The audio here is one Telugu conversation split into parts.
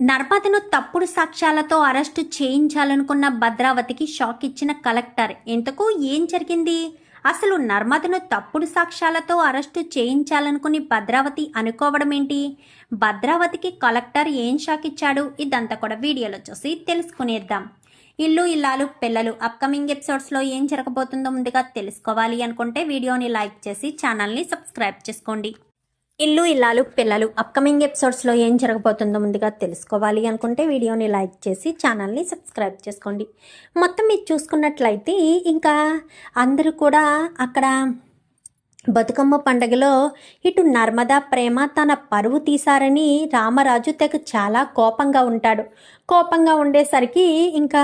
నర్మదను తప్పుడు సాక్ష్యాలతో అరెస్టు చేయించాలనుకున్న భద్రావతికి షాక్ ఇచ్చిన కలెక్టర్. ఇంతకు ఏం జరిగింది? అసలు నర్మదను తప్పుడు సాక్ష్యాలతో అరెస్టు చేయించాలనుకుని భద్రావతి అనుకోవడం ఏంటి? భద్రావతికి కలెక్టర్ ఏం షాక్ ఇచ్చాడు? ఇదంతా కూడా వీడియోలో చూసి తెలుసుకునేద్దాం. ఇల్లు ఇల్లాలు పిల్లలు అప్కమింగ్ ఎపిసోడ్స్లో ఏం జరగబోతుందో ముందుగా తెలుసుకోవాలి అనుకుంటే వీడియోని లైక్ చేసి ఛానల్ని సబ్స్క్రైబ్ చేసుకోండి. ఇల్లు ఇల్లాలు పిల్లలు అప్కమింగ్ ఎపిసోడ్స్లో ఏం జరగబోతుందో ముందుగా తెలుసుకోవాలి అనుకుంటే వీడియోని లైక్ చేసి ఛానల్ని సబ్స్క్రైబ్ చేసుకోండి. మొత్తం మీరు చూసుకున్నట్లయితే ఇంకా అందరూ కూడా అక్కడ బతుకమ్మ పండగలో ఇటు నర్మదా ప్రేమ తన పరువు తీశారని రామరాజు తెగ చాలా కోపంగా ఉంటాడు. కోపంగా ఉండేసరికి ఇంకా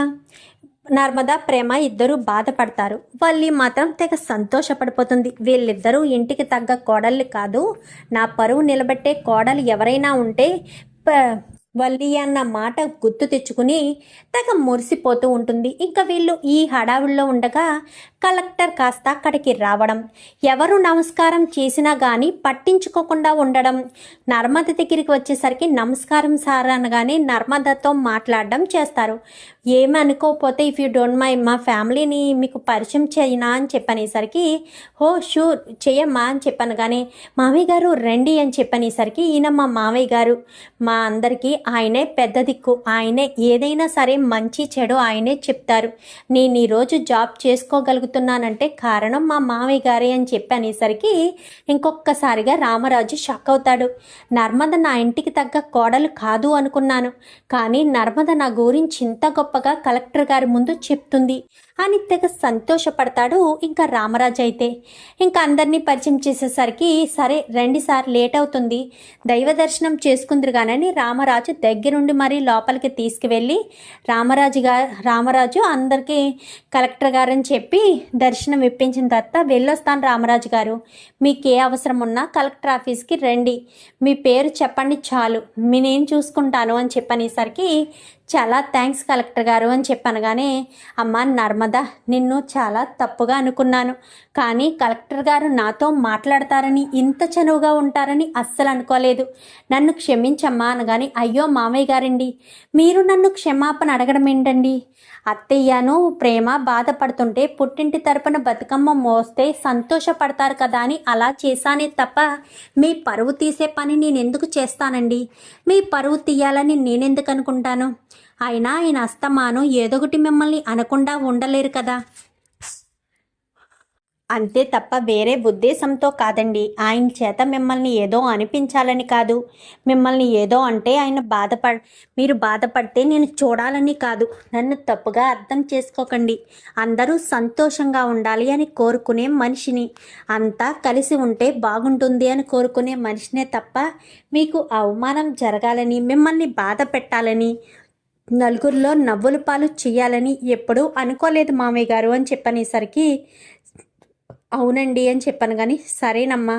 నర్మదా ప్రేమ ఇద్దరు బాధపడతారు. వల్లి మాత్రం తెగ సంతోషపడిపోతుంది. వీళ్ళిద్దరూ ఇంటికి తగ్గ కోడళ్ళు కాదు. నా పరువు నిలబెట్టే కోడలు ఎవరైనా ఉంటే ప- వల్లి అన్న మాట గుర్తు తెచ్చుకుని తెగ మురిసిపోతూ ఉంటుంది. ఇంకా వీళ్ళు ఈ హడావుల్లో ఉండగా కలెక్టర్ కాస్త అక్కడికి రావడం ఎవరు నమస్కారం చేసినా కానీ పట్టించుకోకుండా ఉండడం నర్మద దగ్గరికి వచ్చేసరికి నమస్కారం సార్ అనగానే నర్మదతో మాట్లాడడం చేస్తారు. ఏమి అనుకోకపోతే ఇఫ్ యూ డోంట్ మై మా ఫ్యామిలీని మీకు పరిచయం చేయనా అని చెప్పనేసరికి హో షూర్ చేయమ్మా అని చెప్పాను కానీ మామయ్య గారు రండి అని చెప్పనేసరికి ఈయన మా మామయ్య గారు మా అందరికీ ఆయనే పెద్ద దిక్కు. ఆయనే ఏదైనా సరే మంచి చెడు ఆయనే చెప్తారు. నేను ఈరోజు జాబ్ చేసుకోగలుగుతున్నానంటే కారణం మా మామయ్య గారే అని చెప్పనేసరికి ఇంకొకసారిగా రామరాజు షాక్ అవుతాడు. నర్మద నా ఇంటికి తగ్గ కోడలు కాదు అనుకున్నాను. కానీ నర్మద నా గురించి ఇంత గొప్ప గొప్పగా కలెక్టర్ గారి ముందు చెప్తుంది. అని తెగ సంతోషపడతాడు ఇంకా రామరాజు అయితే. ఇంకా అందరినీ పరిచయం చేసేసరికి సరే రండి సార్ లేట్ అవుతుంది దైవ దర్శనం చేసుకుందరు కానీ రామరాజు దగ్గరుండి మరీ లోపలికి తీసుకువెళ్ళి రామరాజు గా రామరాజు అందరికీ కలెక్టర్ గారని చెప్పి దర్శనం ఇప్పించిన తర్వాత వెళ్ళొస్తాను రామరాజు గారు. మీకు ఏ అవసరం ఉన్నా కలెక్టర్ ఆఫీస్కి రండి. మీ పేరు చెప్పండి చాలు. మీ నేను చూసుకుంటాను అని చెప్పనేసరికి చాలా థ్యాంక్స్ కలెక్టర్ గారు అని చెప్పనగానే అమ్మ నర్మద నిన్ను చాలా తప్పుగా అనుకున్నాను. కానీ కలెక్టర్ గారు నాతో మాట్లాడతారని ఇంత చనువుగా ఉంటారని అస్సలు అనుకోలేదు. నన్ను క్షమించమ్మా అనగానే అయ్యో మామయ్య గారండి మీరు నన్ను క్షమాపణ అడగడం ఏంటండి అత్తయ్యను ప్రేమ బాధపడుతుంటే పుట్టింటి తరపున బతుకమ్మ మోస్తే సంతోషపడతారు కదా అని అలా చేశానే తప్ప మీ పరువు తీసే పని నేను ఎందుకు చేస్తానండి? మీ పరువు తీయాలని నేనెందుకు అనుకుంటాను? అయినా ఆయన అస్తమానం ఏదొకటి మిమ్మల్ని అనకుండా ఉండలేరు కదా. అంతే తప్ప వేరే ఉద్దేశంతో కాదండి. ఆయన చేత మిమ్మల్ని ఏదో అనిపించాలని కాదు. మిమ్మల్ని ఏదో అంటే ఆయన బాధపడ మీరు బాధపడితే నేను చూడాలని కాదు. నన్ను తప్పుగా అర్థం చేసుకోకండి. అందరూ సంతోషంగా ఉండాలి అని కోరుకునే మనిషిని. అంతా కలిసి ఉంటే బాగుంటుంది అని కోరుకునే మనిషినే తప్ప మీకు అవమానం జరగాలని మిమ్మల్ని బాధ పెట్టాలని నలుగురిలో నవ్వుల పాలు చేయాలని ఎప్పుడూ అనుకోలేదు మామయ్య గారు అని చెప్పనేసరికి అవునండి అని చెప్పాను కానీ సరేనమ్మా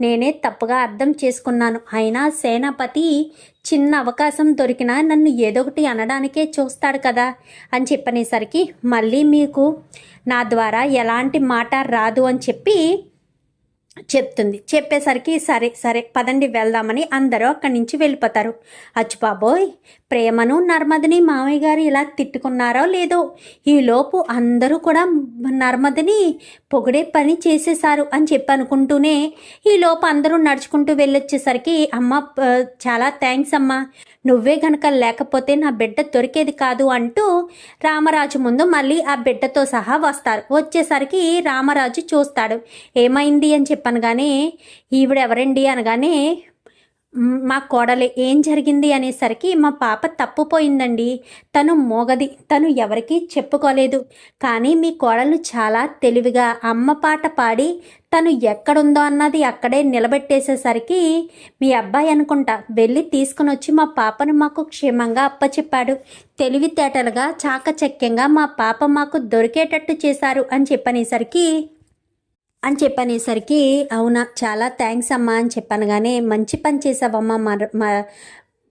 నేనే తప్పుగా అర్థం చేసుకున్నాను. అయినా సేనాపతి చిన్న అవకాశం దొరికినా నన్ను ఏదో ఒకటి అనడానికే చూస్తాడు కదా అని చెప్పనేసరికి మళ్ళీ మీకు నా ద్వారా ఎలాంటి మాట రాదు అని చెప్పి చెప్తుంది. చెప్పేసరికి సరే సరే పదండి వెళ్దామని అందరూ అక్కడి నుంచి వెళ్ళిపోతారు. అచ్చుబాబోయ్ ప్రేమను నర్మదని మామయ్య గారు ఇలా తిట్టుకున్నారో లేదో ఈలోపు అందరూ కూడా నర్మదని పొగిడే పని చేసేశారు అని చెప్పి అనుకుంటూనే ఈలోపు అందరూ నడుచుకుంటూ వెళ్ళొచ్చేసరికి అమ్మ చాలా థ్యాంక్స్ అమ్మా. నువ్వే గనక లేకపోతే నా బిడ్డ దొరికేది కాదు అంటూ రామరాజు ముందు మళ్ళీ ఆ బిడ్డతో సహా వస్తారు. వచ్చేసరికి రామరాజు చూస్తాడు. ఏమైంది? అని చెప్పనగానే ఈవిడెవరండి? అనగానే మా కోడలు ఏం జరిగింది అనేసరికి మా పాప తప్పుపోయిందండి. తను మోగది తను ఎవరికీ చెప్పుకోలేదు. కానీ మీ కోడలు చాలా తెలివిగా అమ్మ పాట పాడి తను ఎక్కడుందో అన్నది అక్కడే నిలబెట్టేసేసరికి మీ అబ్బాయి అనుకుంటా వెళ్ళి తీసుకుని వచ్చి మా పాపను మాకు క్షేమంగా అప్పచెప్పాడు. తెలివితేటలుగా చాకచక్యంగా మా పాప మాకు దొరికేటట్టు చేశారు అని చెప్పనేసరికి అని చెప్పనేసరికి అవునా చాలా థ్యాంక్స్ అమ్మా అని చెప్పనగానే మంచి పని చేసావమ్మా మర- మా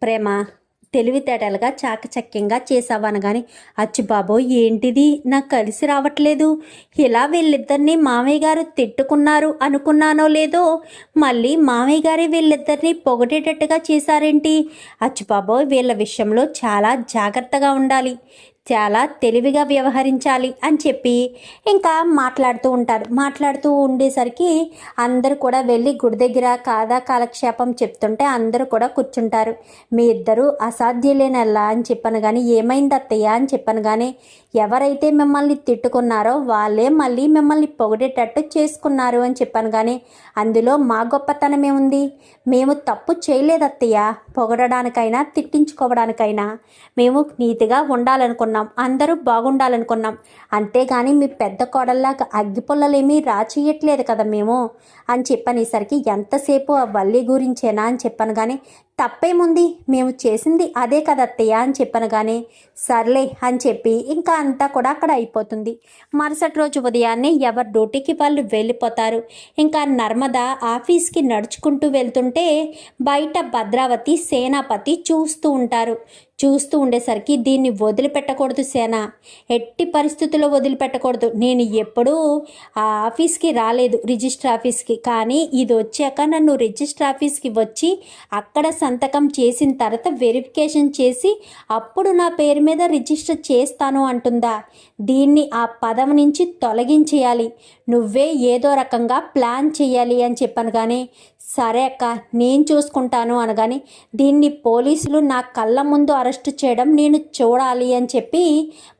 ప్రేమ తెలివితేటలుగా చాకచక్యంగా చేసావు అనగాని అచ్చి బాబోయ్ ఏంటిది? నాకు కలిసి రావట్లేదు. ఇలా వీళ్ళిద్దరిని మామయ్య గారు తిట్టుకున్నారు అనుకున్నానో లేదో మళ్ళీ మామయ్య గారి వీళ్ళిద్దరిని పొగటేటట్టుగా చేశారేంటి? అచ్చి బాబోయ్ వీళ్ళ విషయంలో చాలా జాగ్రత్తగా ఉండాలి. చాలా తెలివిగా వ్యవహరించాలి అని చెప్పి ఇంకా మాట్లాడుతూ ఉంటారు. మాట్లాడుతూ ఉండేసరికి అందరూ కూడా వెళ్ళి గుడి దగ్గర కాదా కాలక్షేపం చెప్తుంటే అందరూ కూడా కూర్చుంటారు. మీ ఇద్దరు అసాధ్యులేనల్లా అని చెప్పాను కానీ ఏమైంది అత్తయ్య అని చెప్పాను కానీ ఎవరైతే మిమ్మల్ని తిట్టుకున్నారో వాళ్ళే మళ్ళీ మిమ్మల్ని పొగిడేటట్టు చేసుకున్నారు అని చెప్పాను కానీ అందులో మా గొప్పతనమే ఉంది మేము తప్పు చేయలేదు అత్తయ్య. పొగడడానికైనా తిట్టించుకోవడానికైనా. మేము నీతిగా ఉండాలనుకున్నాం. అందరూ బాగుండాలనుకున్నాం. అంతేగాని మీ పెద్ద కోడల్లాగా అగ్గిపుల్లలేమీ రాచేయట్లేదు కదా మేము. అని చెప్పనేసరికి ఎంతసేపు ఆ వల్లి గురించేనా? అని చెప్పాను కానీ తప్పేముంది? మేము చేసింది అదే కదా అత్తయ్య అని చెప్పాను కానీ సర్లే అని చెప్పి ఇంకా అంతా కూడా అక్కడ అయిపోతుంది. మరుసటి రోజు ఉదయాన్నే ఎవరి డ్యూటీకి వాళ్ళు వెళ్ళిపోతారు. ఇంకా నర్మద ఆఫీస్కి నడుచుకుంటూ వెళ్తుంటే బయట భద్రావతి సేనాపతి చూస్తూ ఉంటారు. చూస్తూ ఉండేసరికి దీన్ని వదిలిపెట్టకూడదు సేన. ఎట్టి పరిస్థితుల్లో వదిలిపెట్టకూడదు. నేను ఎప్పుడూ ఆ ఆఫీస్కి రాలేదు రిజిస్టర్ ఆఫీస్కి. కానీ ఇది వచ్చాక నన్ను రిజిస్టర్ ఆఫీస్కి వచ్చి అక్కడ సంతకం చేసిన తర్వాత వెరిఫికేషన్ చేసి అప్పుడు నా పేరు మీద రిజిస్టర్ చేస్తాను అంటుందా. దీన్ని ఆ పదవి నుంచి తొలగించేయాలి. నువ్వే ఏదో రకంగా ప్లాన్ చేయాలి అని చెప్పాను కానీ సరే అక్క నేను చూసుకుంటాను అనగాని దీన్ని పోలీసులు నా కళ్ళ ముందు అరెస్ట్ చేయడం నేను చూడాలి అని చెప్పి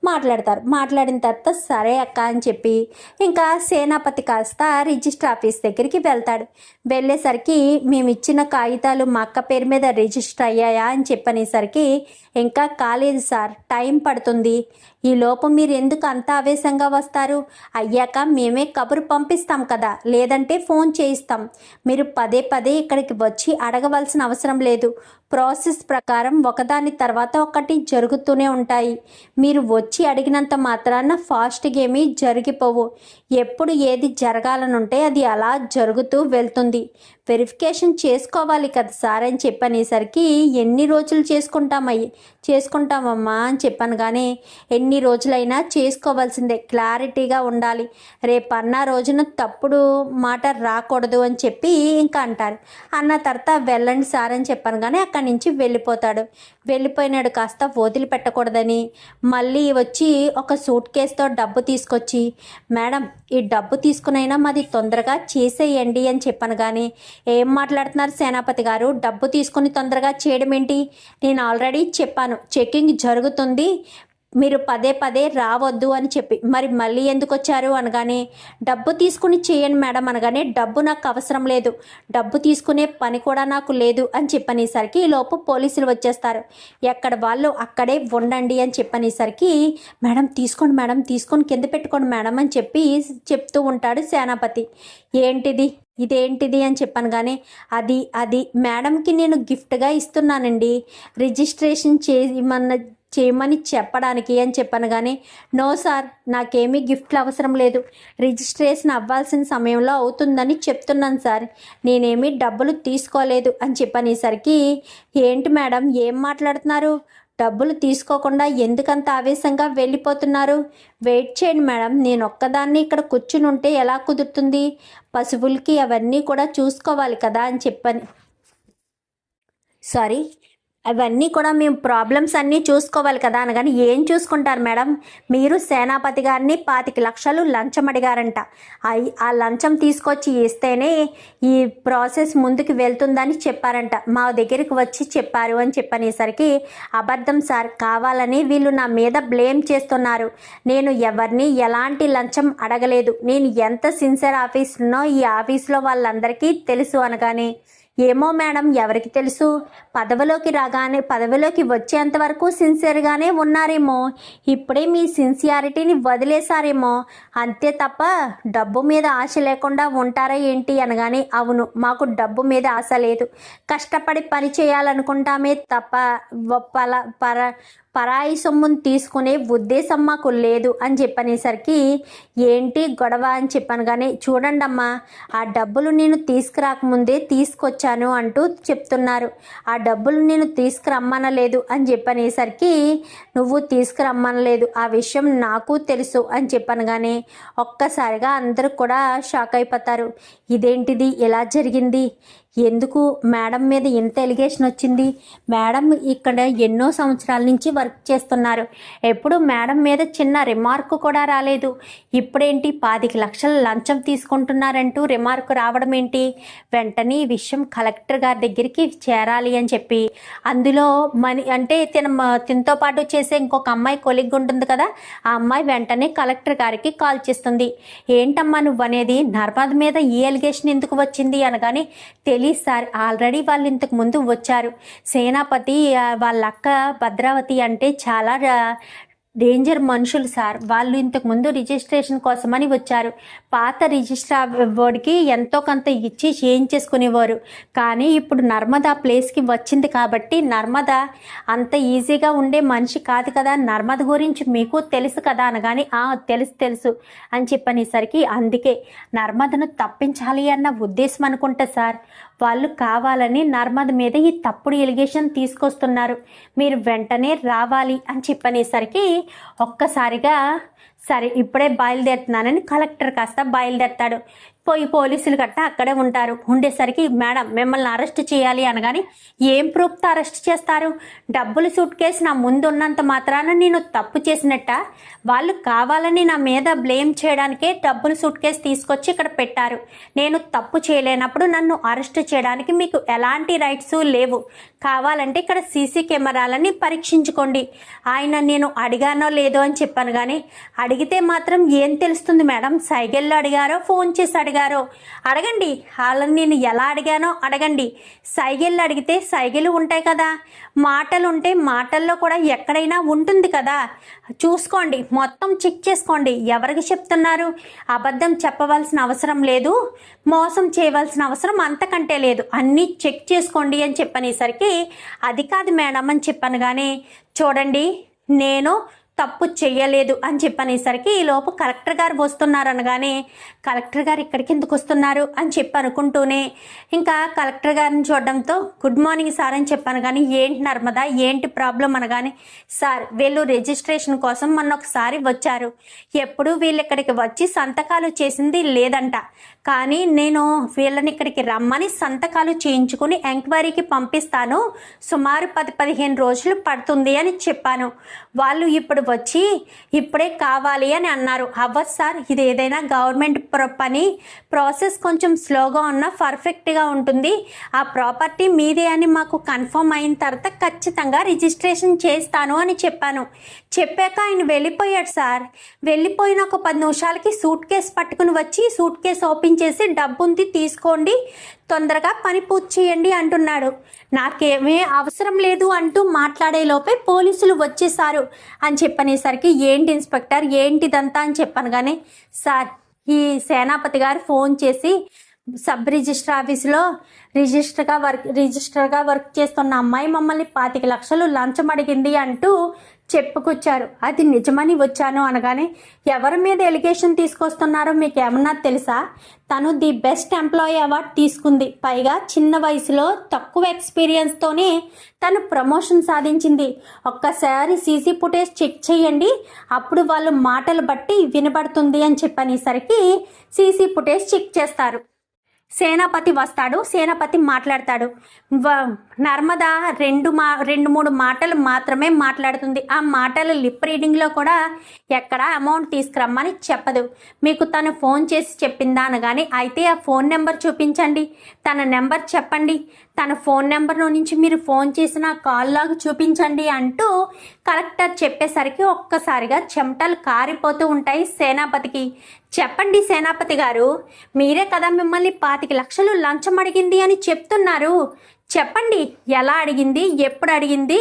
మాట్లాడతారు. మాట్లాడిన తర్వాత సరే అక్క అని చెప్పి ఇంకా సేనాపతి కాస్త రిజిస్టర్ ఆఫీస్ దగ్గరికి వెళ్తాడు. వెళ్ళేసరికి మేము ఇచ్చిన కాగితాలు మా అక్క పేరు మీద రిజిస్టర్ అయ్యాయా అని చెప్పనేసరికి ఇంకా కాలేదు సార్ టైం పడుతుంది. ఈ లోపు మీరు ఎందుకు అంత ఆవేశంగా వస్తారు? అయ్యాక మేమే కబురు పంపిస్తాం కదా లేదంటే ఫోన్ చేయిస్తాం. మీరు పది పదే ఇక్కడికి వచ్చి అడగవలసిన అవసరం లేదు. ప్రాసెస్ ప్రకారం ఒకదాని తర్వాత ఒకటి జరుగుతూనే ఉంటాయి. మీరు వచ్చి అడిగినంత మాత్రాన ఫాస్ట్గా ఏమీ జరిగిపోవు. ఎప్పుడు ఏది జరగాలనుంటే అది అలా జరుగుతూ వెళ్తుంది. వెరిఫికేషన్ చేసుకోవాలి కదా సార్ అని చెప్పనేసరికి ఎన్ని రోజులు చేసుకుంటామయ్యి? చేసుకుంటామమ్మా అని చెప్పాను కానీ ఎన్ని రోజులైనా చేసుకోవాల్సిందే క్లారిటీగా ఉండాలి. రేపన్న రోజున తప్పుడు మాట రాకూడదు అని చెప్పి ఇంకా అంటారు. అన్న తర్వాత వెళ్ళండి సార్ అని చెప్పాను కానీ అక్కడి నుంచి వెళ్ళిపోతాడు. వెళ్ళిపోయినాడు కాస్త వదిలిపెట్టకూడదని మళ్ళీ వచ్చి ఒక సూట్ కేసుతో డబ్బు తీసుకొచ్చి మేడం ఈ డబ్బు తీసుకునైనా మాది తొందరగా చేసేయండి అని చెప్పాను కానీ ఏం మాట్లాడుతున్నారు సేనాపతి గారు? డబ్బు తీసుకుని తొందరగా చేయడం ఏంటి నేను ఆల్రెడీ చెప్పాను. చెకింగ్ జరుగుతుంది. మీరు పదే పదే రావద్దు అని చెప్పి మరి మళ్ళీ ఎందుకు వచ్చారు అనగానే డబ్బు తీసుకుని చేయండి మేడం అనగానే డబ్బు నాకు అవసరం లేదు డబ్బు తీసుకునే పని కూడా నాకు లేదు అని చెప్పనేసరికి ఈ లోపు పోలీసులు వచ్చేస్తారు. ఎక్కడ వాళ్ళు అక్కడే ఉండండి అని చెప్పనేసరికి మేడం తీసుకోండి మేడం తీసుకొని కింద పెట్టుకోండి మేడం అని చెప్పి చెప్తూ ఉంటాడు సేనాపతి. ఏంటిది? ఇదేంటిది? అని చెప్పాను కానీ అది అది మేడంకి నేను గిఫ్ట్గా ఇస్తున్నానండి రిజిస్ట్రేషన్ చేయమన్న చేయమని చెప్పడానికి అని చెప్పాను కానీ నో సార్ నాకేమీ గిఫ్ట్లు అవసరం లేదు. రిజిస్ట్రేషన్ అవ్వాల్సిన సమయంలో అవుతుందని చెప్తున్నాను సార్. నేనేమీ డబ్బులు తీసుకోలేదు అని చెప్పనేసరికి ఏంటి మేడం ఏం మాట్లాడుతున్నారు? డబ్బులు తీసుకోకుండా ఎందుకంత ఆవేశంగా వెళ్ళిపోతున్నారు? వెయిట్ చేయండి మేడం నేను ఒక్కదాన్ని ఇక్కడ కూర్చుని ఉంటే ఎలా కుదురుతుంది? పశువులకి అవన్నీ కూడా చూసుకోవాలి కదా అని చెప్పని. సారీ అవన్నీ కూడా మేము ప్రాబ్లమ్స్ అన్నీ చూసుకోవాలి కదా అనగాని ఏం చూసుకుంటారు మేడం? మీరు సేనాపతి గారిని పాతిక లక్షలు లంచం అడిగారంట. అయి ఆ లంచం తీసుకొచ్చి ఇస్తేనే ఈ ప్రాసెస్ ముందుకు వెళ్తుందని చెప్పారంట. మా దగ్గరికి వచ్చి చెప్పారు అని చెప్పనేసరికి అబద్ధం సార్ కావాలని వీళ్ళు నా మీద బ్లేమ్ చేస్తున్నారు. నేను ఎవరిని ఎలాంటి లంచం అడగలేదు. నేను ఎంత సిన్సియర్ ఆఫీసునో ఈ ఆఫీస్లో వాళ్ళందరికీ తెలుసు అనగానే ఏమో మేడం ఎవరికి తెలుసు? పదవిలోకి రాగానే పదవిలోకి వచ్చేంత వరకు సిన్సియర్గానే ఉన్నారేమో. ఇప్పుడే మీ సిన్సియారిటీని వదిలేశారేమో. అంతే తప్ప డబ్బు మీద ఆశ లేకుండా ఉంటారా ఏంటి అనగానే అవును మాకు డబ్బు మీద ఆశ లేదు. కష్టపడి పని చేయాలనుకుంటామే తప్ప పల పర పరాయి సొమ్మును తీసుకునే ఉద్దేశం మాకు లేదు అని చెప్పనేసరికి ఏంటి గొడవ? అని చెప్పాను కానీ చూడండమ్మా ఆ డబ్బులు నేను తీసుకురాకముందే తీసుకొచ్చాను అంటూ చెప్తున్నారు. ఆ డబ్బులు నేను తీసుకురమ్మనలేదు అని చెప్పనేసరికి నువ్వు తీసుకురమ్మనలేదు ఆ విషయం నాకు తెలుసు అని చెప్పాను కానీ ఒక్కసారిగా అందరూ కూడా షాక్ అయిపోతారు. ఇదేంటిది? ఎలా జరిగింది? ఎందుకు మేడం మీద ఇంత ఎలిగేషన్ వచ్చింది? మేడం ఇక్కడ ఎన్నో సంవత్సరాల నుంచి వర్క్ చేస్తున్నారు. ఎప్పుడు మేడం మీద చిన్న రిమార్క్ కూడా రాలేదు. ఇప్పుడేంటి? పాతిక లక్షలు లంచం తీసుకుంటున్నారంటూ రిమార్క్ రావడం ఏంటి? వెంటనే ఈ విషయం కలెక్టర్ గారి దగ్గరికి చేరాలి అని చెప్పి. అందులో మని అంటే తిన తినతో పాటు చేసే ఇంకొక అమ్మాయి కొలిగ్ ఉంటుంది కదా? ఆ అమ్మాయి వెంటనే కలెక్టర్ గారికి కాల్ చేస్తుంది. ఏంటమ్మా నువ్వు అనేది నర్మద్ మీద ఈ ఎలిగేషన్ ఎందుకు వచ్చింది? అనగానే రిలీజ్ సార్. ఆల్రెడీ వాళ్ళు ఇంతకు ముందు వచ్చారు. సేనాపతి వాళ్ళ అక్క భద్రావతి అంటే చాలా డేంజర్ మనుషులు సార్. వాళ్ళు ఇంతకు ముందు రిజిస్ట్రేషన్ కోసమని వచ్చారు. పాత రిజిస్టర్ బోర్డుకి ఎంతో కొంత ఇచ్చి చేయించేసుకునేవారు. కానీ ఇప్పుడు నర్మదా ప్లేస్కి వచ్చింది కాబట్టి నర్మద అంత ఈజీగా ఉండే మనిషి కాదు కదా. నర్మద గురించి మీకు తెలుసు కదా అనగాని "ఆ, తెలుసు తెలుసు అని చెప్పనేసరికి అందుకే నర్మదను తప్పించాలి అన్న ఉద్దేశం అనుకుంటా సార్. వాళ్ళు కావాలని నర్మద్ మీద ఈ తప్పుడు ఎలిగేషన్ తీసుకొస్తున్నారు. మీరు వెంటనే రావాలి అని చెప్పనేసరికి ఒక్కసారిగా సరే ఇప్పుడే బయలుదేరుతున్నానని కలెక్టర్ కాస్త బయలుదేరతాడు. పోయి పోలీసులు గట్టా అక్కడే ఉంటారు. ఉండేసరికి మేడం మిమ్మల్ని అరెస్ట్ చేయాలి అనగాని ఏం ప్రూఫ్తో అరెస్ట్ చేస్తారు? డబ్బులు సూట్ కేసు నా ముందు ఉన్నంత మాత్రాన నేను తప్పు చేసినట్ట? వాళ్ళు కావాలని నా మీద బ్లేమ్ చేయడానికే డబ్బులు సూట్ కేసు తీసుకొచ్చి ఇక్కడ పెట్టారు. నేను తప్పు చేయలేనప్పుడు నన్ను అరెస్ట్ చేయడానికి మీకు ఎలాంటి రైట్స్ లేవు. కావాలంటే ఇక్కడ సీసీ కెమెరాలని పరీక్షించుకోండి. ఆయన నేను అడిగానో లేదో అని చెప్పాను కానీ అడిగితే మాత్రం ఏం తెలుస్తుంది మేడం? సైకిల్లో అడిగారో ఫోన్ చేసి అడిగారో. అడగండి వాళ్ళని నేను ఎలా అడిగానో అడగండి. సైగళ్ళు అడిగితే సైగలు ఉంటాయి కదా. మాటలు ఉంటే మాటల్లో కూడా ఎక్కడైనా ఉంటుంది కదా. చూసుకోండి మొత్తం చెక్ చేసుకోండి. ఎవరికి చెప్తున్నారు? అబద్ధం చెప్పవలసిన అవసరం లేదు. మోసం చేయవలసిన అవసరం అంతకంటే లేదు. అన్నీ చెక్ చేసుకోండి అని చెప్పనేసరికి అది కాదు మేడం అని చెప్పాను కానీ చూడండి నేను తప్పు చెయ్యలేదు అని చెప్పనేసరికి ఈ లోపు కలెక్టర్ గారు వస్తున్నారు అనగానే కలెక్టర్ గారు ఇక్కడికి ఎందుకు వస్తున్నారు? అని చెప్పి అనుకుంటూనే ఇంకా కలెక్టర్ గారిని చూడడంతో గుడ్ మార్నింగ్ సార్ అని చెప్పాను కానీ ఏంటి నర్మదా? ఏంటి ప్రాబ్లం? అనగానే సార్ వీళ్ళు రిజిస్ట్రేషన్ కోసం మొన్న ఒకసారి వచ్చారు. ఎప్పుడు వీళ్ళు ఇక్కడికి వచ్చి సంతకాలు చేసింది లేదంట. కానీ నేను వీళ్ళని ఇక్కడికి రమ్మని సంతకాలు చేయించుకుని ఎంక్వైరీకి పంపిస్తాను. సుమారు పది పదిహేను రోజులు పడుతుంది అని చెప్పాను. వాళ్ళు ఇప్పుడు వచ్చి ఇప్పుడే కావాలి అని అన్నారు. అవ్వదు సార్ ఇది ఏదైనా గవర్నమెంట్ పని. ప్రాసెస్ కొంచెం స్లోగా ఉన్నా పర్ఫెక్ట్గా ఉంటుంది. ఆ ప్రాపర్టీ మీదే అని మాకు కన్ఫర్మ్ అయిన తర్వాత ఖచ్చితంగా రిజిస్ట్రేషన్ చేస్తాను అని చెప్పాను. చెప్పాక ఆయన వెళ్ళిపోయాడు సార్. వెళ్ళిపోయిన ఒక పది నిమిషాలకి సూట్ కేసు పట్టుకుని వచ్చి సూట్ కేసు ఓపెన్ చేసి డబ్బు ఉంది తీసుకోండి. తొందరగా పని పూర్తి చేయండి అంటున్నాడు. నాకేమీ అవసరం లేదు అంటూ మాట్లాడేలోపే పోలీసులు వచ్చేసారు అని చెప్పనేసరికి ఏంటి ఇన్స్పెక్టర్? ఏంటిదంతా అని చెప్పాను కానీ సార్ ఈ సేనాపతి గారు ఫోన్ చేసి సబ్ రిజిస్టర్ ఆఫీసులో రిజిస్టర్గా వర్క్ రిజిస్టర్గా వర్క్ చేస్తున్న అమ్మాయి మమ్మల్ని పాతిక లక్షలు లంచం అడిగింది అంటూ చెప్పుకొచ్చారు. అది నిజమని వచ్చాను అనగానే ఎవరి మీద ఎలిగేషన్ తీసుకొస్తున్నారో మీకు ఏమన్నా తెలుసా? తను ది బెస్ట్ ఎంప్లాయీ అవార్డ్ తీసుకుంది. పైగా చిన్న వయసులో తక్కువ ఎక్స్పీరియన్స్తోనే తను ప్రమోషన్ సాధించింది. ఒక్కసారి సీసీ ఫుటేజ్ చెక్ చేయండి అప్పుడు వాళ్ళు మాటలు బట్టి వినబడుతుంది అని చెప్పనేసరికి సీసీ ఫుటేజ్ చెక్ చేస్తారు. సేనాపతి వస్తాడు సేనాపతి మాట్లాడతాడు. వ- నర్మద రెండు మా రెండు మూడు మాటలు మాత్రమే మాట్లాడుతుంది. ఆ మాటలు లిప్ రీడింగ్లో కూడా ఎక్కడ అమౌంట్ తీసుకురమ్మని చెప్పదు. మీకు తను ఫోన్ చేసి చెప్పిందా అనగానే అయితే ఆ ఫోన్ నెంబర్ చూపించండి. తన నెంబర్ చెప్పండి. తన ఫోన్ నెంబర్ నుంచి మీరు ఫోన్ చేసిన కాల్ లాగా చూపించండి అంటూ కలెక్టర్ చెప్పేసరికి ఒక్కసారిగా చెమటలు కారిపోతూ ఉంటాయి సేనాపతికి. చెప్పండి సేనాపతి గారు. మీరే కదా మిమ్మల్ని పాతిక లక్షలు లంచం అడిగింది అని చెప్తున్నారు. చెప్పండి ఎలా అడిగింది ఎప్పుడు అడిగింది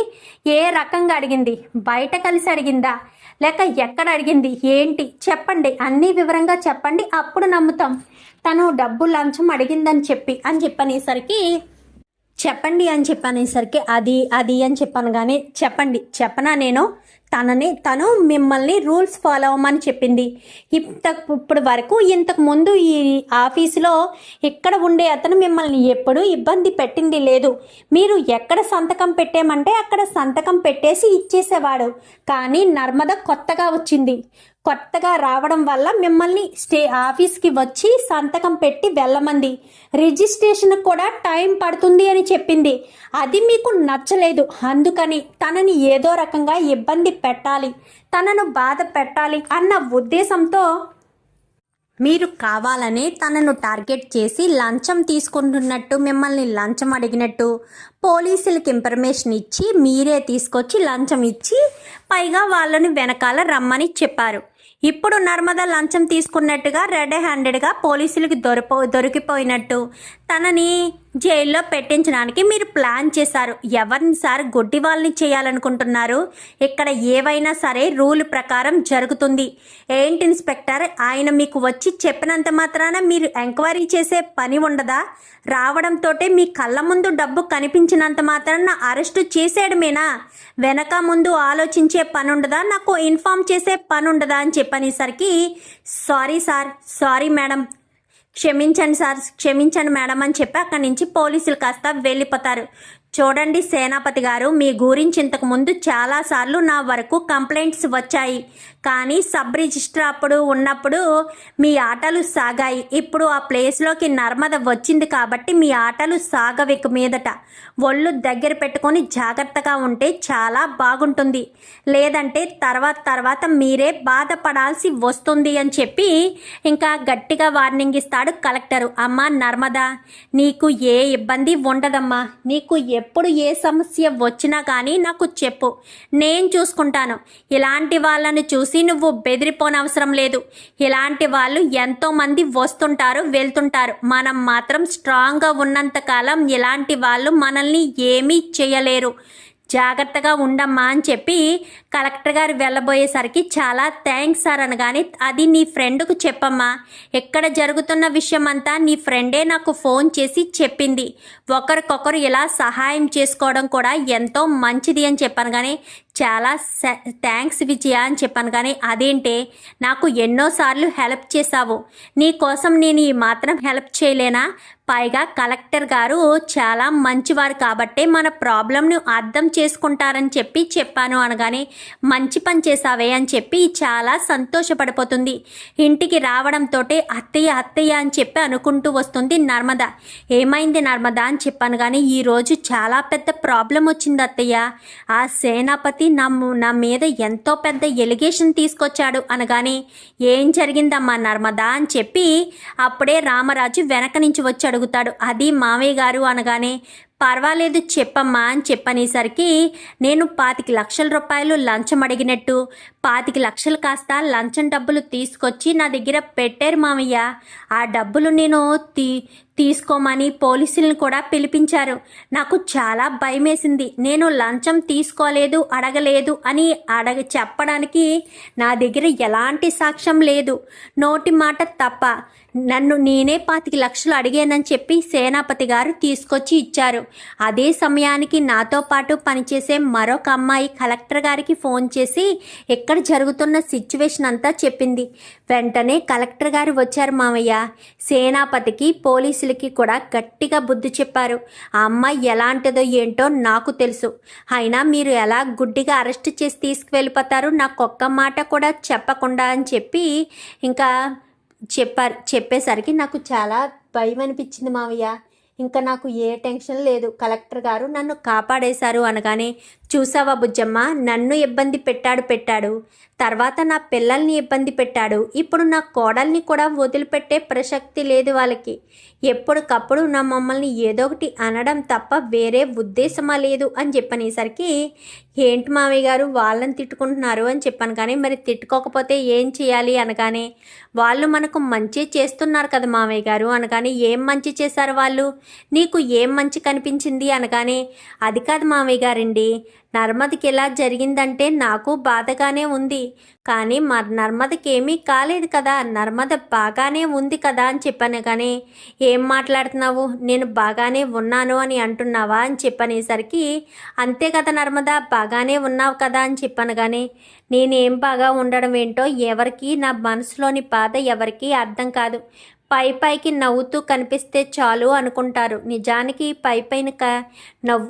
ఏ రకంగా అడిగింది బయట కలిసి అడిగిందా లేక ఎక్కడ అడిగింది ఏంటి చెప్పండి అన్నీ వివరంగా చెప్పండి అప్పుడు నమ్ముతాం. తను డబ్బు లంచం అడిగిందని చెప్పి అని చెప్పనేసరికి చెప్పండి అని చెప్పనేసరికి అది అది అని చెప్పాను కానీ చెప్పండి చెప్పనా నేను? తనని తను మిమ్మల్ని రూల్స్ ఫాలో అవ్వమని చెప్పింది. ఇంత ఇప్పుడు వరకు ఇంతకు ముందు ఈ ఆఫీసులో ఇక్కడ ఉండే అతను మిమ్మల్ని ఎప్పుడూ ఇబ్బంది పెట్టింది లేదు. మీరు ఎక్కడ సంతకం పెట్టేమంటే అక్కడ సంతకం పెట్టేసి ఇచ్చేసేవాడు. కానీ నర్మద కొత్తగా వచ్చింది. కొత్తగా రావడం వల్ల మిమ్మల్ని స్టే ఆఫీస్కి వచ్చి సంతకం పెట్టి వెళ్ళమంది. రిజిస్ట్రేషన్ కూడా టైం పడుతుంది అని చెప్పింది. అది మీకు నచ్చలేదు. అందుకని తనని ఏదో రకంగా ఇబ్బంది పెట్టాలి. తనను బాధ పెట్టాలి అన్న ఉద్దేశంతో మీరు కావాలనే తనను టార్గెట్ చేసి లంచం తీసుకుంటున్నట్టు మిమ్మల్ని లంచం అడిగినట్టు పోలీసులకి ఇన్ఫర్మేషన్ ఇచ్చి మీరే తీసుకొచ్చి లంచం ఇచ్చి పైగా వాళ్ళని వెనకాల రమ్మని చెప్పారు. ఇప్పుడు నర్మద లంచం తీసుకున్నట్టుగా రెడ్ హ్యాండెడ్గా పోలీసులకి దొరిపో దొరికిపోయినట్టు. తనని జైల్లో పెట్టించడానికి మీరు ప్లాన్ చేశారు. ఎవరిని సార్ గొడ్డి వాళ్ళని చేయాలనుకుంటున్నారు? ఇక్కడ ఏవైనా సరే రూల్ ప్రకారం జరుగుతుంది. ఏంటి ఇన్స్పెక్టర్? ఆయన మీకు వచ్చి చెప్పినంత మాత్రాన మీరు ఎంక్వైరీ చేసే పని ఉండదా? రావడంతో మీ కళ్ళ ముందు డబ్బు కనిపించినంత మాత్రాన అరెస్టు చేసేయడమేనా? వెనక ముందు ఆలోచించే పని ఉండదా? నాకు ఇన్ఫామ్ చేసే పని ఉండదా అని చెప్పనేసరికి సారీ సార్ సారీ మేడం. క్షమించండి సార్ క్షమించండి మేడం అని చెప్పి అక్కడి నుంచి పోలీసులు కాస్త వెళ్ళిపోతారు. చూడండి సేనాపతి గారు మీ గురించి ఇంతకు ముందు చాలాసార్లు నా వరకు కంప్లైంట్స్ వచ్చాయి. కానీ సబ్ రిజిస్టర్ అప్పుడు ఉన్నప్పుడు మీ ఆటలు సాగాయి. ఇప్పుడు ఆ ప్లేస్లోకి నర్మద వచ్చింది కాబట్టి మీ ఆటలు సాగవిక మీదట. ఒళ్ళు దగ్గర పెట్టుకొని జాగ్రత్తగా ఉంటే చాలా బాగుంటుంది. లేదంటే తర్వాత తర్వాత మీరే బాధపడాల్సి వస్తుంది అని చెప్పి ఇంకా గట్టిగా వార్నింగ్ ఇస్తాడు కలెక్టరు. అమ్మా నర్మదా నీకు ఏ ఇబ్బంది ఉండదమ్మా. నీకు ఎప్పుడు ఏ సమస్య వచ్చినా కానీ నాకు చెప్పు. నేను చూసుకుంటాను. ఇలాంటి వాళ్ళని చూసి నువ్వు బెదిరిపోనవసరం లేదు. ఇలాంటి వాళ్ళు ఎంతోమంది వస్తుంటారు వెళ్తుంటారు. మనం మాత్రం స్ట్రాంగ్గా ఉన్నంతకాలం ఇలాంటి వాళ్ళు మనల్ని ఏమీ చేయలేరు. జాగ్రత్తగా ఉండమ్మా అని చెప్పి కలెక్టర్ గారు వెళ్ళబోయేసరికి చాలా థ్యాంక్స్ సార్ అనగానే అది నీ ఫ్రెండ్కు చెప్పమ్మా. ఎక్కడ జరుగుతున్న విషయం అంతా నీ ఫ్రెండే నాకు ఫోన్ చేసి చెప్పింది. ఒకరికొకరు ఇలా సహాయం చేసుకోవడం కూడా ఎంతో మంచిది అని చెప్పాను కానీ చాలా థ్యాంక్స్ విజయ అని చెప్పాను కానీ అదేంటే నాకు ఎన్నోసార్లు హెల్ప్ చేశావు. నీ కోసం నేను ఈ మాత్రం హెల్ప్ చేయలేనా? పైగా కలెక్టర్ గారు చాలా మంచివారు కాబట్టే మన ప్రాబ్లంను అర్థం చేసుకుంటారని చెప్పి చెప్పాను అనగానే మంచి పని చేశావే అని చెప్పి చాలా సంతోషపడిపోతుంది. ఇంటికి రావడంతో అత్తయ్య అత్తయ్య అని చెప్పి అనుకుంటూ వస్తుంది నర్మద. ఏమైంది నర్మద అని చెప్పాను కానీ ఈరోజు చాలా పెద్ద ప్రాబ్లం వచ్చింది అత్తయ్య. ఆ సేనాపతి నా నా మీద ఎంతో పెద్ద ఎలిగేషన్ తీసుకొచ్చాడు అనగానే ఏం జరిగిందమ్మా నర్మదా అని చెప్పి అప్పుడే రామరాజు వెనక నుంచి వచ్చి అడుగుతాడు. అది మావయ్య గారు అనగానే పర్వాలేదు చెప్పమ్మా అని చెప్పనేసరికి నేను పాతిక లక్షల రూపాయలు లంచం అడిగినట్టు. పాతిక లక్షలు కాస్త లంచం డబ్బులు తీసుకొచ్చి నా దగ్గర పెట్టారు మామయ్య. ఆ డబ్బులు నేను తీ తీసుకోమని పోలీసులను కూడా పిలిపించారు. నాకు చాలా భయమేసింది. నేను లంచం తీసుకోలేదు అడగలేదు అని అడగ చెప్పడానికి నా దగ్గర ఎలాంటి సాక్ష్యం లేదు. నోటి మాట తప్ప నన్ను నేనే పాతిక లక్షలు అడిగానని చెప్పి సేనాపతి గారు తీసుకొచ్చి ఇచ్చారు. అదే సమయానికి నాతో పాటు పనిచేసే మరొక అమ్మాయి కలెక్టర్ గారికి ఫోన్ చేసి ఎక్కడ జరుగుతున్న సిచ్యువేషన్ అంతా చెప్పింది. వెంటనే కలెక్టర్ గారు వచ్చారు మామయ్య. సేనాపతికి పోలీసులకి కూడా గట్టిగా బుద్ధి చెప్పారు. ఆ అమ్మాయి ఎలాంటిదో ఏంటో నాకు తెలుసు. అయినా మీరు ఎలా గుడ్డిగా అరెస్ట్ చేసి తీసుకువెళ్ళిపోతారు నాకు ఒక్క మాట కూడా చెప్పకుండా అని చెప్పి ఇంకా చెప్పారు. చెప్పేసరికి నాకు చాలా భయం అనిపించింది మావయ్య. ఇంకా నాకు ఏ టెన్షన్ లేదు. కలెక్టర్ గారు నన్ను కాపాడేశారు అనగానే చూసావా బుజ్జమ్మ? నన్ను ఇబ్బంది పెట్టాడు పెట్టాడు. తర్వాత నా పిల్లల్ని ఇబ్బంది పెట్టాడు. ఇప్పుడు నా కోడల్ని కూడా వదిలిపెట్టే ప్రసక్తి లేదు వాళ్ళకి. ఎప్పటికప్పుడు నా మమ్మల్ని ఏదో ఒకటి అనడం తప్ప వేరే ఉద్దేశమా లేదు అని చెప్పనేసరికి ఏంటి మామయ్య గారు వాళ్ళని తిట్టుకుంటున్నారు అని చెప్పాను. కానీ మరి తిట్టుకోకపోతే ఏం చేయాలి అనగానే వాళ్ళు మనకు మంచి చేస్తున్నారు కదా మామయ్య గారు అనగానే ఏం మంచి చేశారు వాళ్ళు? నీకు ఏం మంచి కనిపించింది? అనగానే అది కాదు మామయ్య గారండి. నర్మదకి ఇలా జరిగిందంటే నాకు బాధగానే ఉంది. కానీ మరి నర్మదకి ఏమీ కాలేదు కదా. నర్మద బాగానే ఉంది కదా అని చెప్పాను కానీ ఏం మాట్లాడుతున్నావు? నేను బాగానే ఉన్నాను అని అంటున్నావా? అని చెప్పనేసరికి అంతే కదా నర్మద బాగానే ఉన్నావు కదా అని చెప్పాను కానీ నేనేం బాగా ఉండడం ఏంటో ఎవరికి నా మనసులోని బాధ ఎవరికీ అర్థం కాదు. పై పైకి నవ్వుతూ కనిపిస్తే చాలు అనుకుంటారు. నిజానికి పై పైన క నవ్వు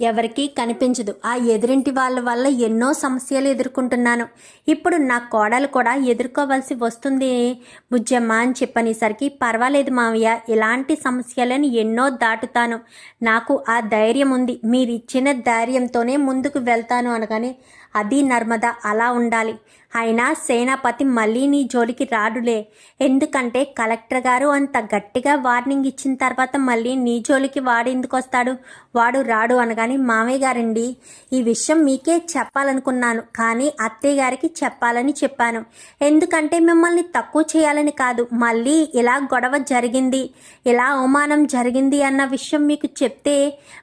ఎవరికీ కనిపించదు. ఆ ఎదురింటి వాళ్ళ వల్ల ఎన్నో సమస్యలు ఎదుర్కొంటున్నాను. ఇప్పుడు నా కోడలు కూడా ఎదుర్కోవలసి వస్తుంది. బుజ్జమ్మ అని చెప్పనేసరికి పర్వాలేదు మావయ్య ఇలాంటి సమస్యలను ఎన్నో దాటుతాను. నాకు ఆ ధైర్యం ఉంది. మీరు ఇచ్చిన ధైర్యంతోనే ముందుకు వెళ్తాను అనగానే అది నర్మద అలా ఉండాలి. అయినా సేనాపతి మళ్ళీ నీ జోలికి రాడులే. ఎందుకంటే కలెక్టర్ గారు అంత గట్టిగా వార్నింగ్ ఇచ్చిన తర్వాత మళ్ళీ నీ జోలికి వాడు ఎందుకు వస్తాడు వాడు రాడు అనగానే మామయ్య గారండి ఈ విషయం మీకే చెప్పాలనుకున్నాను కానీ అత్తయ్య గారికి చెప్పాలని చెప్పాను. ఎందుకంటే మిమ్మల్ని తక్కువ చేయాలని కాదు మళ్ళీ ఇలా గొడవ జరిగింది ఇలా అవమానం జరిగింది అన్న విషయం మీకు చెప్తే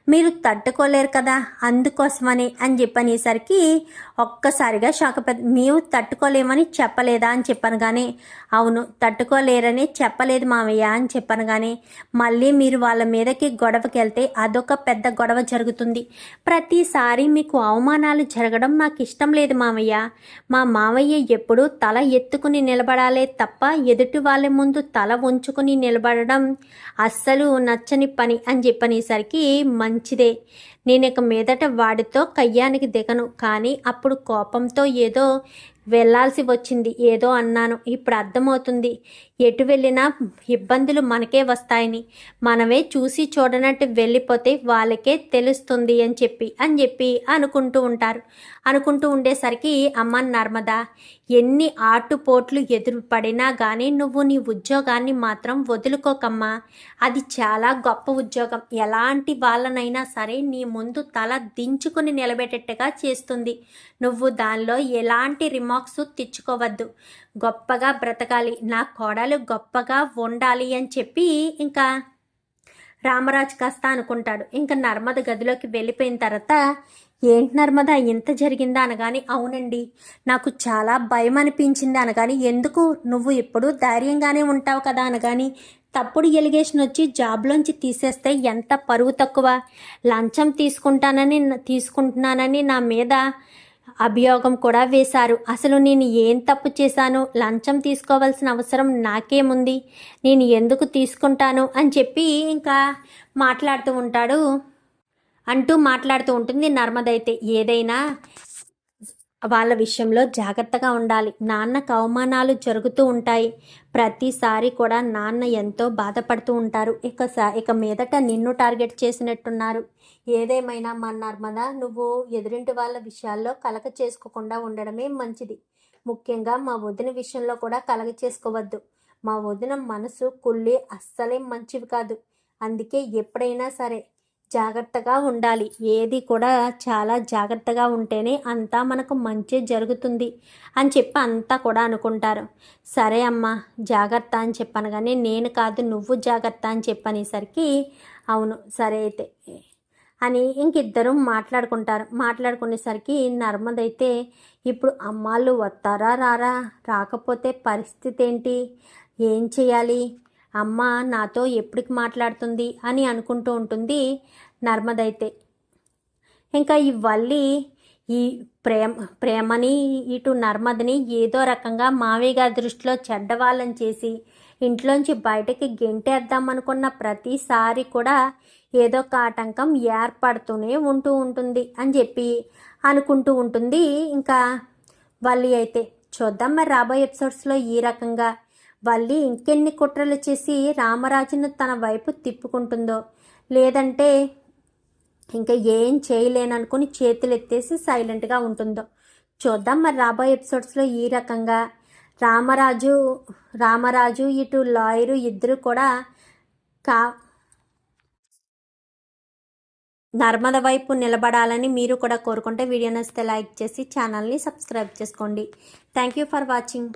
మీరు తట్టుకోలేరు కదా అందుకోసమని అని చెప్పనేసరికి ఒక్కసారిగా షాక్ మేము తట్టుకోలేమని చెప్పలేదా? అని చెప్పాను కానీ అవును తట్టుకోలేరని చెప్పలేదు మావయ్య అని చెప్పాను కానీ మళ్ళీ మీరు వాళ్ళ మీదకి గొడవకి వెళ్తే అదొక పెద్ద గొడవ జరుగుతుంది. ప్రతిసారి మీకు అవమానాలు జరగడం నాకు ఇష్టం లేదు మామయ్య మా మామయ్య ఎప్పుడూ తల ఎత్తుకుని నిలబడాలే తప్ప ఎదుటి వాళ్ళ ముందు తల ఉంచుకుని నిలబడడం అస్సలు నచ్చని పని అని చెప్పనేసరికి మంచిదే. నేను ఇక మీదట వాడితో కయ్యానికి దిగను. కానీ అప్పుడు కోపంతో ఏదో వెళ్ళాల్సి వచ్చింది. ఏదో అన్నాను. ఇప్పుడు అర్థమవుతుంది. ఎటు వెళ్ళినా ఇబ్బందులు మనకే వస్తాయని. మనమే చూసి చూడనట్టు వెళ్ళిపోతే వాళ్ళకే తెలుస్తుంది అని చెప్పి అని చెప్పి అనుకుంటూ ఉంటారు. అనుకుంటూ ఉండేసరికి అమ్మ నర్మదా ఎన్ని ఆటుపోట్లు ఎదురు పడినా కానీ నువ్వు నీ ఉద్యోగాన్ని మాత్రం వదులుకోకమ్మా. అది చాలా గొప్ప ఉద్యోగం. ఎలాంటి వాళ్ళనైనా సరే నీ ముందు తల దించుకుని నిలబెట్టేట్టుగా చేస్తుంది. నువ్వు దానిలో ఎలాంటి రిమార్క్స్ తెచ్చుకోవద్దు. గొప్పగా బ్రతకాలి. నా కోడలు గొప్పగా ఉండాలి అని చెప్పి ఇంకా రామరాజు కాస్త అనుకుంటాడు. ఇంకా నర్మద గదిలోకి వెళ్ళిపోయిన తర్వాత ఏంటి నర్మద ఇంత జరిగిందా అనగాని అవునండి. నాకు చాలా భయం అనిపించింది అనగాని ఎందుకు? నువ్వు ఎప్పుడు ధైర్యంగానే ఉంటావు కదా అనగాని తప్పుడు ఎలిగేషన్ వచ్చి జాబ్లోంచి తీసేస్తే ఎంత పరువు తక్కువ? లంచం తీసుకుంటానని తీసుకుంటున్నానని నా మీద అభియోగం కూడా వేశారు. అసలు నేను ఏం తప్పు చేశాను? లంచం తీసుకోవాల్సిన అవసరం నాకేముంది? నేను ఎందుకు తీసుకుంటాను? అని చెప్పి ఇంకా మాట్లాడుతూ ఉంటాడు అంటూ మాట్లాడుతూ ఉంటుంది. నర్మదైతే ఏదైనా వాళ్ళ విషయంలో జాగ్రత్తగా ఉండాలి. నాన్నకు అవమానాలు జరుగుతూ ఉంటాయి. ప్రతిసారి కూడా నాన్న ఎంతో బాధపడుతూ ఉంటారు. ఇక సా ఇక మీదట నిన్ను టార్గెట్ చేసినట్టున్నారు. ఏదేమైనా మా నర్మద నువ్వు ఎదురింటి వాళ్ళ విషయాల్లో కలక చేసుకోకుండా ఉండడమే మంచిది. ముఖ్యంగా మా వదిన విషయంలో కూడా కలగ చేసుకోవద్దు. మా వదిన మనసు కుళ్ళి అస్సలే మంచివి కాదు. అందుకే ఎప్పుడైనా సరే జాగ్రత్తగా ఉండాలి. ఏది కూడా చాలా జాగ్రత్తగా ఉంటేనే అంతా మనకు మంచి జరుగుతుంది అని చెప్పి అంతా కూడా అనుకుంటారు. సరే అమ్మా జాగ్రత్త అని చెప్పాను కానీ నేను కాదు నువ్వు జాగ్రత్త అని చెప్పనేసరికి అవును సరే అయితే అని ఇంకిద్దరు మాట్లాడుకుంటారు. మాట్లాడుకునేసరికి నర్మదైతే ఇప్పుడు అమ్మాళ్ళు వస్తారా రారా రాకపోతే పరిస్థితి ఏంటి? ఏం చేయాలి? అమ్మ నాతో ఎప్పటికి మాట్లాడుతుంది అని అనుకుంటూ ఉంటుంది నర్మదైతే. ఇంకా ఈ వల్లి ఈ ప్రేమ ప్రేమని ఇటు నర్మదని ఏదో రకంగా మావయ్య గారి దృష్టిలో చెడ్డవాళ్ళని చేసి ఇంట్లోంచి బయటకి గెంటేద్దాం అనుకున్న ప్రతిసారి కూడా ఏదో ఒక ఆటంకం ఏర్పడుతూనే ఉంటూ ఉంటుంది అని చెప్పి అనుకుంటూ ఉంటుంది. ఇంకా వల్లి అయితే చూద్దాం మరి రాబోయే ఎపిసోడ్స్లో ఈ రకంగా వల్లి ఇంకెన్ని కుట్రలు చేసి రామరాజును తన వైపు తిప్పుకుంటుందో? లేదంటే ఇంకా ఏం చేయలేననుకుని చేతులు ఎత్తేసి సైలెంట్గా ఉంటుందో? చూద్దాం మరి రాబోయే ఎపిసోడ్స్లో ఈ రకంగా. రామరాజు రామరాజు ఇటు లాయరు ఇద్దరు కూడా కా నర్మద వైపు నిలబడాలని మీరు కూడా కోరుకుంటే వీడియో నచ్చితే లైక్ చేసి ఛానల్ని సబ్స్క్రైబ్ చేసుకోండి. Thank you for watching.